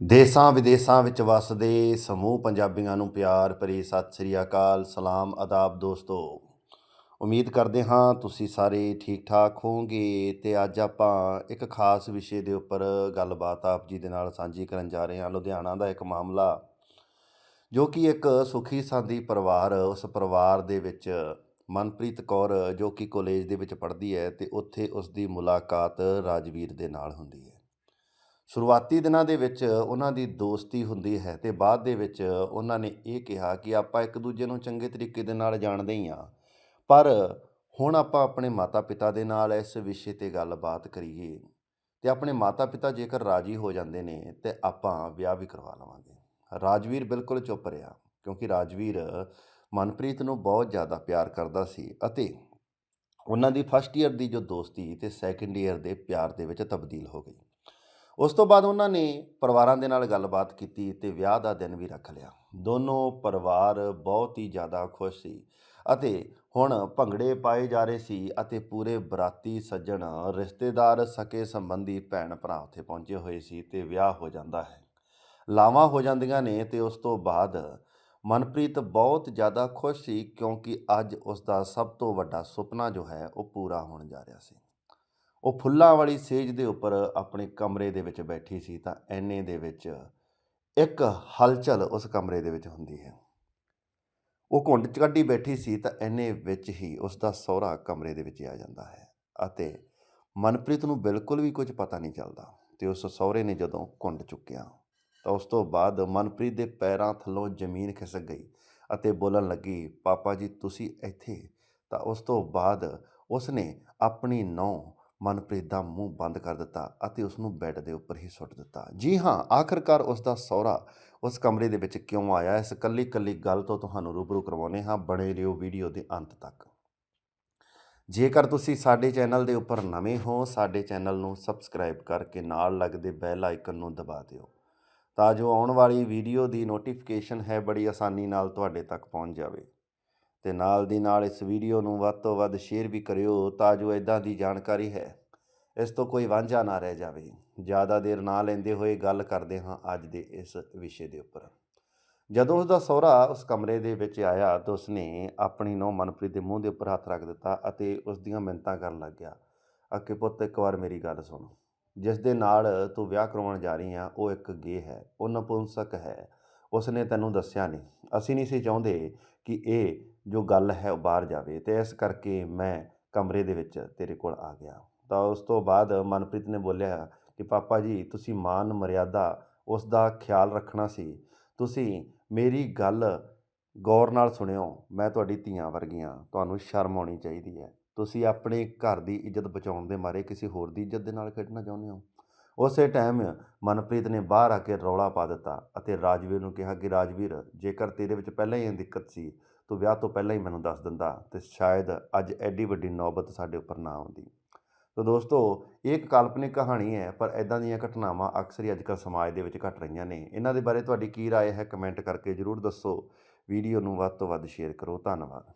ਦੇਸਾਂ ਵਿਦੇਸਾਂ ਵਿੱਚ ਵਸਦੇ ਸਮੂਹ ਪੰਜਾਬੀਆਂ ਨੂੰ ਪਿਆਰ ਭਰੀ ਸਤਿ ਸ੍ਰੀ ਅਕਾਲ, ਸਲਾਮ ਆਦਾਬ ਦੋਸਤੋ। ਉਮੀਦ ਕਰਦੇ ਹਾਂ ਤੁਸੀਂ ਸਾਰੇ ਠੀਕ ਠਾਕ ਹੋਵੋਗੇ ਤੇ ਅੱਜ ਆਪਾਂ ਇੱਕ ਖਾਸ ਵਿਸ਼ੇ ਦੇ ਉੱਪਰ ਗੱਲਬਾਤ ਆਪ ਜੀ ਦੇ ਨਾਲ ਸਾਂਝੀ ਕਰਨ ਜਾ ਰਹੇ ਹਾਂ। ਲੁਧਿਆਣਾ ਦਾ ਇੱਕ ਮਾਮਲਾ, ਜੋ ਕਿ ਇੱਕ ਸੁਖੀ ਸਾਂਦੀ ਪਰਿਵਾਰ, ਉਸ ਪਰਿਵਾਰ ਦੇ ਵਿੱਚ ਮਨਪ੍ਰੀਤ ਕੌਰ, ਜੋ ਕਿ ਕਾਲਜ ਦੇ ਵਿੱਚ ਪੜ੍ਹਦੀ ਹੈ ਤੇ ਉੱਥੇ ਉਸ ਦੀ ਮੁਲਾਕਾਤ ਰਾਜਵੀਰ ਦੇ ਨਾਲ ਹੁੰਦੀ ਹੈ। ਸ਼ੁਰੂਆਤੀ ਦਿਨਾਂ ਦੇ ਵਿੱਚ ਉਹਨਾਂ ਦੀ ਦੋਸਤੀ ਹੁੰਦੀ ਹੈ ਤੇ ਬਾਅਦ ਦੇ ਵਿੱਚ ਉਹਨਾਂ ਨੇ ਇਹ ਕਿਹਾ ਕਿ ਆਪਾਂ ਇੱਕ ਦੂਜੇ ਨੂੰ ਚੰਗੇ ਤਰੀਕੇ ਦੇ ਨਾਲ ਜਾਣਦੇ ਹੀ ਆ ਪਰ ਹੁਣ ਆਪਾਂ ਆਪਣੇ ਮਾਤਾ-ਪਿਤਾ ਦੇ ਨਾਲ ਇਸ ਵਿਸ਼ੇ ਤੇ ਗੱਲਬਾਤ ਕਰੀਏ ਤੇ ਆਪਣੇ ਮਾਤਾ-ਪਿਤਾ ਜੇਕਰ ਰਾਜੀ ਹੋ ਜਾਂਦੇ ਨੇ ਤੇ ਆਪਾਂ ਵਿਆਹ ਵੀ ਕਰਵਾ ਲਵਾਂਗੇ। ਰਾਜਵੀਰ ਬਿਲਕੁਲ ਚੁੱਪ ਰਿਹਾ ਕਿਉਂਕਿ ਰਾਜਵੀਰ ਮਨਪ੍ਰੀਤ ਨੂੰ ਬਹੁਤ ਜ਼ਿਆਦਾ ਪਿਆਰ ਕਰਦਾ ਸੀ ਅਤੇ ਉਹਨਾਂ ਦੀ ਫਸਟ ਈਅਰ ਦੀ ਜੋ ਦੋਸਤੀ ਤੇ ਸੈਕੰਡ ਈਅਰ ਦੇ ਪਿਆਰ ਦੇ ਵਿੱਚ ਤਬਦੀਲ ਹੋ ਗਈ। ਉਸ ਤੋਂ ਬਾਅਦ ਉਹਨਾਂ ਨੇ ਪਰਿਵਾਰਾਂ ਦੇ ਨਾਲ ਗੱਲਬਾਤ ਕੀਤੀ ਤੇ ਵਿਆਹ ਦਾ ਦਿਨ ਵੀ ਰੱਖ ਲਿਆ। ਦੋਨੋਂ ਪਰਿਵਾਰ ਬਹੁਤ ਹੀ ਜ਼ਿਆਦਾ ਖੁਸ਼ ਸੀ ਅਤੇ ਹੁਣ ਭੰਗੜੇ ਪਾਏ ਜਾ ਰਹੇ ਸੀ ਅਤੇ ਪੂਰੇ ਬਰਾਤੀ ਸੱਜਣ ਰਿਸ਼ਤੇਦਾਰ, ਸਕੇ ਸੰਬੰਧੀ ਭੈਣ ਭਰਾ ਉੱਥੇ ਪਹੁੰਚੇ ਹੋਏ ਸੀ ਤੇ ਵਿਆਹ ਹੋ ਜਾਂਦਾ ਹੈ। ਲਾਵਾਂ ਹੋ ਜਾਂਦੀਆਂ ਨੇ ਤੇ ਉਸ ਤੋਂ ਬਾਅਦ ਮਨਪ੍ਰੀਤ ਬਹੁਤ ਜ਼ਿਆਦਾ ਖੁਸ਼ ਸੀ ਕਿਉਂਕਿ ਅੱਜ ਉਸ ਦਾ ਸਭ ਤੋਂ ਵੱਡਾ ਸੁਪਨਾ ਜੋ ਹੈ ਉਹ ਪੂਰਾ ਹੋਣ ਜਾ ਰਿਹਾ ਸੀ। ਉਹ ਫੁੱਲਾਂ ਵਾਲੀ ਸੇਜ ਦੇ ਉੱਪਰ ਆਪਣੇ ਕਮਰੇ ਦੇ ਵਿੱਚ ਬੈਠੀ ਸੀ ਤਾਂ ਐਨੇ ਦੇ ਵਿੱਚ ਇੱਕ ਹਲਚਲ ਉਸ ਕਮਰੇ ਦੇ ਵਿੱਚ ਹੁੰਦੀ ਹੈ। ਉਹ ਘੁੰਡ ਚ ਕੱਢੀ ਬੈਠੀ ਸੀ ਤਾਂ ਐਨੇ ਵਿੱਚ ਹੀ ਉਸ ਦਾ ਸਹੁਰਾ ਕਮਰੇ ਦੇ ਵਿੱਚ ਆ ਜਾਂਦਾ ਹੈ ਅਤੇ ਮਨਪ੍ਰੀਤ ਨੂੰ ਬਿਲਕੁਲ ਵੀ ਕੁਝ ਪਤਾ ਨਹੀਂ ਚੱਲਦਾ ਤੇ ਉਸ ਸਹੁਰੇ ਨੇ ਜਦੋਂ ਘੁੰਡ ਚੁੱਕਿਆ ਤਾਂ ਉਸ ਤੋਂ ਬਾਅਦ ਮਨਪ੍ਰੀਤ ਦੇ ਪੈਰਾਂ ਥੱਲੋਂ ਜ਼ਮੀਨ ਖਿਸਕ ਗਈ ਅਤੇ ਬੋਲਣ ਲੱਗੀ, ਪਾਪਾ ਜੀ, ਤੁਸੀਂ ਇੱਥੇ? ਤਾਂ ਉਸ ਤੋਂ ਬਾਅਦ ਉਸ ਨੇ ਆਪਣੀ ਨੌ ਮਨਪ੍ਰੀਤ ਦਾ ਮੂੰਹ ਬੰਦ ਕਰ ਦਿੱਤਾ ਅਤੇ ਉਸ ਨੂੰ ਬੈੱਡ ਦੇ ਉੱਪਰ ਹੀ ਸੁੱਟ ਦਿੱਤਾ। ਜੀ ਹਾਂ, ਆਖਰਕਾਰ ਉਸ ਦਾ ਸਹੁਰਾ ਉਸ ਕਮਰੇ ਦੇ ਵਿੱਚ ਕਿਉਂ ਆਇਆ? ਇਸ ਕੱਲੀ ਕੱਲੀ ਗੱਲ ਤੋਂ ਤੁਹਾਨੂੰ ਰੂਬਰੂ ਕਰਵਾਉਨੇ ਹਾਂ। ਬਣੇ ਰਹੋ ਵੀਡੀਓ ਦੇ ਅੰਤ ਤੱਕ। ਜੇਕਰ ਤੁਸੀਂ ਸਾਡੇ ਚੈਨਲ ਦੇ ਉੱਪਰ ਨਵੇਂ ਹੋ, ਸਾਡੇ ਚੈਨਲ ਨੂੰ ਸਬਸਕ੍ਰਾਈਬ ਕਰਕੇ ਨਾਲ ਲੱਗਦੇ ਬੈਲ ਆਈਕਨ ਨੂੰ ਦਬਾ ਦਿਓ, ਤਾਂ ਜੋ ਆਉਣ ਵਾਲੀ ਵੀਡੀਓ ਦੀ ਨੋਟੀਫਿਕੇਸ਼ਨ ਹੈ ਬੜੀ ਆਸਾਨੀ ਨਾਲ ਤੁਹਾਡੇ ਤੱਕ ਪਹੁੰਚ ਜਾਵੇ। ਤੇ ਨਾਲ ਦੀ ਨਾਲ ਇਸ ਵੀਡੀਓ ਨੂੰ ਵੱਧ ਤੋਂ ਵੱਧ ਸ਼ੇਅਰ ਵੀ ਕਰਿਓ ਤਾਂ ਜੋ ਇਦਾਂ ਦੀ ਜਾਣਕਾਰੀ ਹੈ। ਇਸ ਤੋਂ ਕੋਈ ਵਾਂਝਾ ਨਾ ਰਹਿ ਜਾਵੇ। ਜ਼ਿਆਦਾ ਦੇਰ ਨਾ ਲੈਂਦੇ ਹੋਏ ਗੱਲ ਕਰਦੇ ਹਾਂ ਅੱਜ ਦੇ ਇਸ ਵਿਸ਼ੇ ਦੇ ਉੱਪਰ। ਜਦੋਂ ਉਸ ਦਾ ਸਹੁਰਾ ਉਸ ਕਮਰੇ ਦੇ ਵਿੱਚ ਆਇਆ ਤਾਂ ਉਸਨੇ ਆਪਣੀ ਨੌ ਮਨਪ੍ਰੀਤ ਦੇ ਮੂੰਹ ਦੇ ਉੱਪਰ ਹੱਥ ਰੱਖ ਦਿੱਤਾ ਅਤੇ ਉਸ ਦੀਆਂ ਮਿੰਨਤਾਂ ਕਰਨ ਲੱਗ ਗਿਆ ਅੱਕੇ ਪੁੱਤ, ਇੱਕ ਵਾਰ ਮੇਰੀ ਗੱਲ ਸੁਣ। ਜਿਸ ਦੇ ਨਾਲ ਤੂੰ ਵਿਆਹ ਕਰਵਾਉਣ ਜਾ ਰਹੀ ਆ, ਉਹ ਇੱਕ ਗੇ ਹੈ, ਉਹ ਨਪੁੰਸਕ ਹੈ। ਉਸਨੇ ਤੈਨੂੰ ਦੱਸਿਆ ਨਹੀਂ। ਅਸੀਂ ਨਹੀਂ ਸੀ ਚਾਹੁੰਦੇ ਕਿ ਇਹ ਜੋ ਗੱਲ ਹੈ ਉਹ ਬਾਹਰ ਜਾਵੇ ਤੇ ਇਸ ਕਰਕੇ ਮੈਂ ਕਮਰੇ ਦੇ ਵਿੱਚ ਤੇਰੇ ਕੋਲ ਆ ਗਿਆ। ਤਾਂ ਉਸ ਤੋਂ ਬਾਅਦ ਮਨਪ੍ਰੀਤ ਨੇ ਬੋਲਿਆ ਕਿ, ਪਾਪਾ ਜੀ, ਤੁਸੀਂ ਮਾਨ ਮਰਿਆਦਾ, ਉਸ ਦਾ ਖਿਆਲ ਰੱਖਣਾ ਸੀ। ਤੁਸੀਂ ਮੇਰੀ ਗੱਲ ਗੌਰ ਨਾਲ ਸੁਣਿਓ, ਮੈਂ ਤੁਹਾਡੀ ਧੀਆਂ ਵਰਗੀਆਂ, ਤੁਹਾਨੂੰ ਸ਼ਰਮ ਆਉਣੀ ਚਾਹੀਦੀ ਹੈ। ਤੁਸੀਂ ਆਪਣੇ ਘਰ ਦੀ ਇੱਜ਼ਤ ਬਚਾਉਣ ਦੇ ਮਾਰੇ ਕਿਸੇ ਹੋਰ ਦੀ ਇੱਜ਼ਤ ਦੇ ਨਾਲ ਖੇਡਣਾ ਚਾਹੁੰਦੇ ਹੋ? ਉਸੇ ਟਾਈਮ ਮਨਪ੍ਰੀਤ ਨੇ ਬਾਹਰ ਆ ਕੇ ਰੌਲਾ ਪਾ ਦਿੱਤਾ ਅਤੇ ਰਾਜਵੀਰ ਨੂੰ ਕਿਹਾ ਕਿ ਰਾਜਵੀਰ ਜੇਕਰ ਤੇਰੇ ਵਿੱਚ ਪਹਿਲਾਂ ਹੀ ਇਹ ਦਿੱਕਤ ਸੀ ਤੂੰ ਵਿਆਹ ਤੋਂ ਪਹਿਲਾਂ ਹੀ ਮੈਨੂੰ ਦੱਸ ਦਿੰਦਾ ਤੇ ਸ਼ਾਇਦ ਅੱਜ ਐਡੀ ਵੱਡੀ ਨੌਬਤ ਸਾਡੇ ਉੱਪਰ ਨਾ ਆਉਂਦੀ ਤੋ ਦੋਸਤੋ ਇਹ ਇੱਕ ਕਾਲਪਨਿਕ ਕਹਾਣੀ ਹੈ ਪਰ ਐਦਾਂ ਦੀਆਂ ਘਟਨਾਵਾਂ ਅਕਸਰ ਹੀ ਅੱਜਕੱਲ ਸਮਾਜ ਦੇ ਵਿੱਚ ਘਟ ਰਹੀਆਂ ਨੇ ਇਹਨਾਂ ਦੇ ਬਾਰੇ ਤੁਹਾਡੀ ਕੀ رائے ਹੈ ਕਮੈਂਟ ਕਰਕੇ ਜਰੂਰ ਦੱਸੋ ਵੀਡੀਓ ਨੂੰ ਵੱਧ ਤੋਂ ਵੱਧ ਸ਼ੇਅਰ ਕਰੋ ਧੰਨਵਾਦ